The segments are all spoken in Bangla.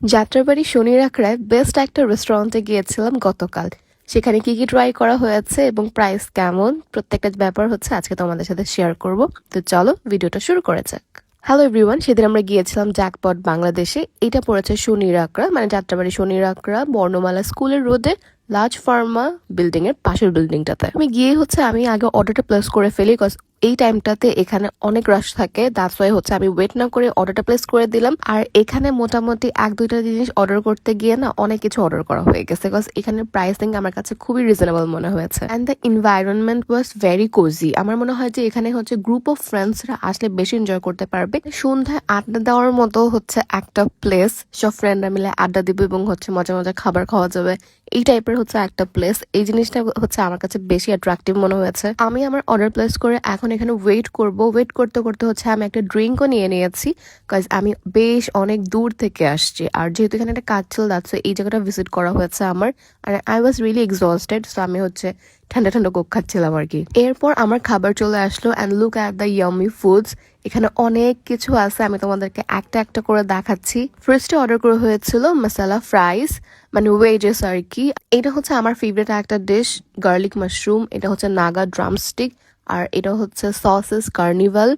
যাত্রাবাড়ি শনির আখড়ায় বেস্ট একটা রেস্টুরেন্টে গিয়েছিলাম গতকাল। সেখানে কি কি ট্রাই করা হয়েছে এবং প্রাইস কেমন? প্রত্যেকটা ব্যাপার হচ্ছে আজকে তোমাদের সাথে শেয়ার করব। তো চলো, ভিডিওটা শুরু করা যাক। হ্যালো এভরিওয়ান সেদিন আমরা গিয়েছিলাম জ্যাকপট বাংলাদেশে। এটা পড়েছে শনির আখড়া মানে যাত্রাবাড়ি শনির আখড়া বর্ণমালা স্কুলের রোডে লার্জ ফার্মা বিল্ডিং এর পাশের বিল্ডিংটাতে আমি গিয়ে হচ্ছে আমি আগে অর্ডারটা প্লেস করে ফেলি কজ এই টাইমটাতে এখানে অনেক রাশ থাকে। দ্যাটস ওয়াই হচ্ছে আমি ওয়েট না করে অর্ডারটা প্লেস করে দিলাম। আর এখানে মোটামুটি এক, দুইটা জিনিস অর্ডার করতে গিয়ে না অনেক কিছু অর্ডার করা হয়ে গেছে। বিকজ এখানে প্রাইসিং আমার কাছে খুবই রিজনেবল মনে হয়েছে। And the environment was very cosy আমার মনে হয় যে এখানে হচ্ছে গ্রুপ অফ ফ্রেন্ডসরা আসলে বেশি এনজয় করতে পারবে। সন্ধ্যায় আড্ডা দেওয়ার মতো হচ্ছে একটা প্লেস সব ফ্রেন্ডরা মিলে আড্ডা দিবে এবং হচ্ছে মজা মজা খাবার খাওয়া যাবে। এই টাইপের হচ্ছে একটা প্লেস এই জিনিসটা হচ্ছে আমার কাছে বেশি অ্যাট্রাকটিভ মনে হয়েছে। আমি আমার অর্ডার প্লেস করে এখন এখানে ওয়েট করব। ওয়েট করতে করতে হচ্ছে আমি একটা ড্রিঙ্কও নিয়ে নিয়েছি। কাজ আমি বেশ অনেক দূর থেকে আসছি। আর যেহেতু এখানে একটা কাজ চল যাচ্ছে এই জায়গাটা ভিজিট করা হয়েছে আমার। আর I was really exhausted so আমি হচ্ছে ঠান্ডা ঠান্ডা কোক খাচ্ছিলাম আর কি। এরপর আমার খাবার চলে আসলো and look at the yummy foods এখানে অনেক কিছু আছে, আমি তোমাদেরকে একটা একটা করে দেখাচ্ছি। ফার্স্টে অর্ডার করা হয়েছিল মশালা ফ্রাইস মানে ওয়েজেস আর কি। এটা হচ্ছে আমার ফেভারিট একটা ডিশ গার্লিক মাশরুম এটা হচ্ছে নাগা ড্রামস্টিক আর এটা হচ্ছে সসেস কার্নিভাল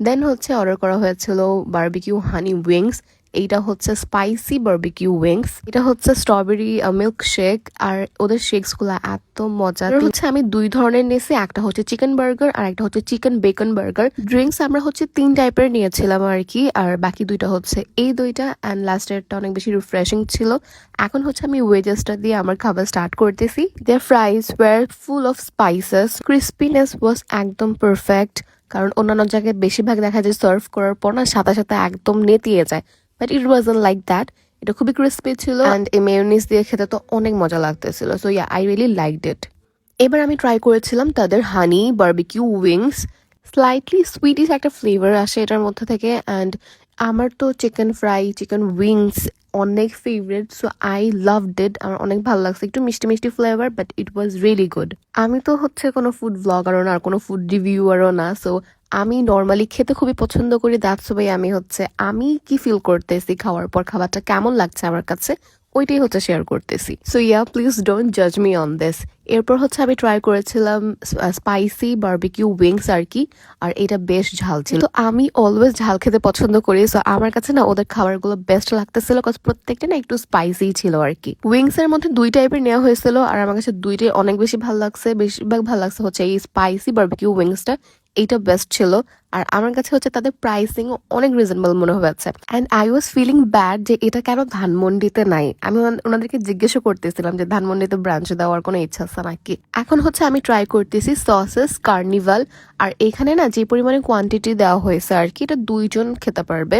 দেন হচ্ছে অর্ডার করা হয়েছিল বারবিকিউ হানি উইংস এইটা হচ্ছে স্পাইসি বারবিকিউ উইংস এটা হচ্ছে স্ট্রবেরি মিল্ক শেক আর ওদের শেকসগুলো এত মজা। হচ্ছে আমি দুই ধরনের নিয়েছি, একটা হচ্ছে চিকেন বার্গার আর একটা হচ্ছে চিকেন বেকন বার্গার ড্রিঙ্কস আমরা হচ্ছে তিন টাইপের নিয়েছিলাম আর কি, আর বাকি দুইটা হচ্ছে এই দুইটা অ্যান্ড লাস্টেরটা অনেক বেশি রিফ্রেশিং ছিল। এখন হচ্ছে আমি ওয়েজেসটা দিয়ে আমার খাবার স্টার্ট করতেছি। Their fries were full of spices crispiness was একদম পারফেক্ট কারণ অন্যান্য জায়গায় বেশিরভাগ দেখা যায় সার্ভ করার পর না, সাথে সাথে একদম নেতিয়ে যায়। But it was like that এটা খুবই ক্রিস্পি ছিল। অ্যান্ড এই মেয়নিস দিয়ে খেতে তো অনেক মজা লাগতেছিল। So yeah I really like it এবার আমি ট্রাই করেছিলাম তাদের honey barbecue wings slightly sweetish একটা ফ্লেভার আসে এটার মধ্যে থেকে। অ্যান্ড আমার তো চিকেন ফ্রাই চিকেন উইংস অনেক favourite so I love that আমার অনেক ভালো লাগছে। একটু মিষ্টি মিষ্টি flavour but it was really good আমি তো হচ্ছে কোনো ফুড ব্লগারও না আর কোনো ফুড রিভিউয়ারও না সো আমি নর্মালি খেতে খুবই পছন্দ করি। দ্যাটস ওয়াই আমি হচ্ছে, আমি কি ফিল করতেছি খাওয়ার পর, খাবারটা কেমন লাগছে আমার কাছে ওইটাই হচ্ছে শেয়ার করতেছি। সো ইয়া প্লিজ ডোন্ট জাজ মি অন দিস এরপর হচ্ছে আমি ট্রাই করেছিলাম স্পাইসি বার্বিকিউ উইংস আর কি, আর এটা বেশ ঝাল ছিল। তো আমি অলওয়েজ ঝাল খেতে পছন্দ করি সো আমার কাছে না ওদের খাবারগুলো বেস্ট লাগতেছিল কজ প্রত্যেকটা না একটু স্পাইসি ছিল আর কি। উইংস এর মধ্যে দুই টাইপের নেওয়া হয়েছিল, আর আমার কাছে দুইটাই অনেক বেশি ভালো লাগছে। বেশিরভাগ ভালো লাগছে হচ্ছে এই স্পাইসি বার্বিকিউ উইংসটা এইটা বেস্ট ছিল। আর আমার কাছে হচ্ছে তাদের প্রাইসিং অনেক রিজনেবল মনে হয়েছে। And I was feeling bad যে এটা কেন ধানমন্ডিতে নাই? আমি ওনাদেরকে জিজ্ঞাসা করতেছিলাম যে ধানমন্ডিতে ব্রাঞ্চ দেওয়ার কোনো ইচ্ছা আছে নাকি? এখন হচ্ছে আমি ট্রাই করতেছি সসেস কার্নিভাল আর এখানে না যে পরিমাণে কোয়ান্টিটি দেওয়া হয়েছে আর কি, এটা দুইজন খেতে পারবে।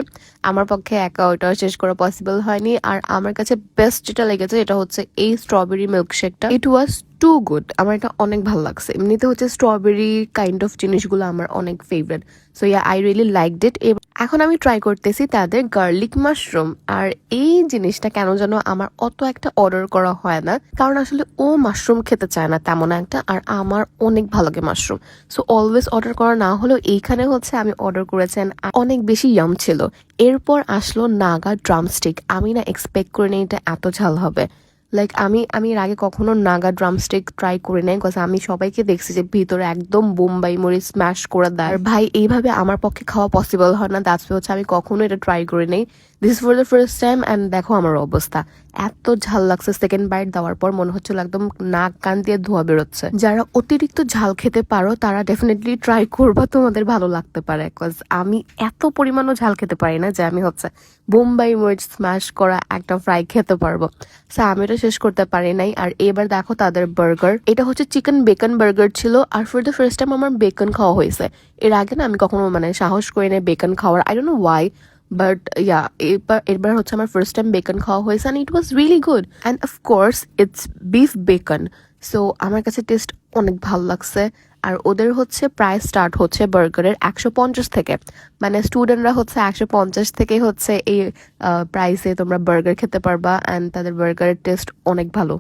আমার পক্ষে একা ওইটা শেষ করা পসিবল হয়নি। আর আমার কাছে বেস্ট যেটা লেগেছে এটা হচ্ছে এই স্ট্রবেরি মিল্কশেকটা ইট ওয়াজ টু গুড আমার এটা অনেক ভালো লাগছে। এমনিতে হচ্ছে স্ট্রবেরি কাইন্ড অফ জিনিসগুলো আমার অনেক favourite so yeah I really liked it এখন আমি ট্রাই করতেছি তাদের গার্লিক মাশরুম আর এই জিনিসটা কেন যেন আমার অত একটা অর্ডার করা হয় না। কারণ আসলে ও মাশরুম খেতে চায় না তেমন একটা, আর আমার অনেক ভালো লাগে মাশরুম সো অলওয়েজ অর্ডার করা না হলেও এইখানে হচ্ছে আমি অর্ডার করেছেন অনেক বেশি ইয়াম ছিল। এরপর আসলো নাগা ড্রামস্টিক আমি না এক্সপেক্ট করিনি এটা এত ঝাল হবে। লাইক আমি আমি এর আগে কখনো নাগা ড্রামস্টিক ট্রাই করি নাই বিকজ আমি সবাইকে দেখছি যে ভিতরে একদম বোম্বাই মরিচ স্ম্যাশ করে দেয়। আর ভাই, এইভাবে আমার পক্ষে খাওয়া পসিবল হয় না। দ্যাটস হচ্ছে আমি কখনো এটা ট্রাই করি নাই। This for the first time and দেখো আমার অবস্থা। এত ঝাল লাগছে সেকেন্ড বাইট দেওয়ার পর, মনে হচ্ছিল একদম নাক কান দিয়ে ধোয়া বেরোচ্ছে। যারা অতিরিক্ত ঝাল খেতে পারো, তারা ডেফিনেটলি ট্রাই করবা, তোমাদের ভালো লাগতে পারে। বিকজ আমি এত পরিমাণও ঝাল খেতে পারি না যে আমি হচ্ছে বোম্বাই মরিচ স্ম্যাশ করা একটা ফ্রাই খেতে পারব। সো আমি এটা শেষ করতে পারি নাই। আর এবার দেখো তাদের বার্গার এটা হচ্ছে চিকেন বেকন বার্গার ছিল, আর ফর দ্য ফার্স্ট টাইম আমার বেকন খাওয়া হয়েছে। এর আগে না আমি কখনো মানে সাহস করি না বেকন খাওয়ার। I don't know why but yeah এবার এবার হচ্ছে আমার ফার্স্ট টাইম বেকন খাওয়া হয়েছে and it was really good and of course it's beef bacon so আমার কাছে টেস্ট অনেক ভালো লাগছে। আর ওদের হচ্ছে প্রাইস স্টার্ট হচ্ছে বার্গারের একশো পঞ্চাশ থেকে। মানে স্টুডেন্টরা হচ্ছে একশো পঞ্চাশ থেকে হচ্ছে এই প্রাইসে তোমরা বার্গার খেতে পারবা অ্যান্ড তাদের বার্গারের টেস্ট অনেক ভালো।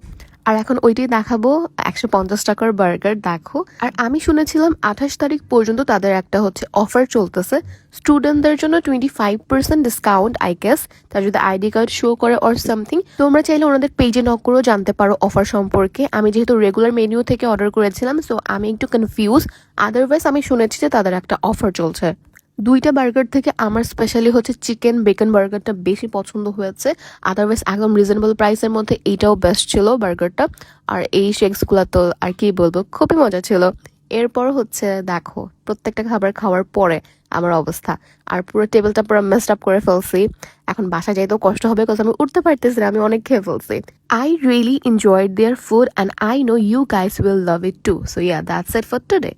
আর এখন ওইটাই দেখাবো একশো পঞ্চাশ টাকার বার্গার, দেখো। আর আমি শুনেছিলাম আঠাশ তারিখ পর্যন্ত তাদের একটা হচ্ছে অফার চলতেছে। স্টুডেন্টদের জন্য twenty five percent discount I guess তার যদি আইডি কার্ড শো করে অর সামথিং তোমরা চাইলে ওনাদের পেজে নক করেও জানতে পারো অফার সম্পর্কে। আমি যেহেতু রেগুলার মেনিউ থেকে অর্ডার করেছিলাম সো আমি একটু কনফিউজ আদারওয়াইজ আমি শুনেছি যে তাদের একটা অফার চলছে। দুইটা বার্গার থেকে আমার স্পেশালি হচ্ছে চিকেন বেকন বার্গারটা বেশি পছন্দ হয়েছে। আদারওয়াইজ একদম রিজনেবল প্রাইসের মধ্যে এইটাও বেস্ট ছিল বার্গারটা। আর এই শেক্সগুলো তো আর কি বলব, খুবই মজা ছিল। এরপর হচ্ছে দেখো, প্রত্যেকটা খাবার খাওয়ার পরে আমার অবস্থা। আর পুরো টেবিলটা পুরো মেস্ট আপ করে ফেলছি। এখন বাসা যাইতেও কষ্ট হবে কারণ আমি উঠতে পারতেছি না, আমি অনেক খেয়ে ফেলছি। I really enjoyed their food and I know you guys will love it too so yeah that's it for today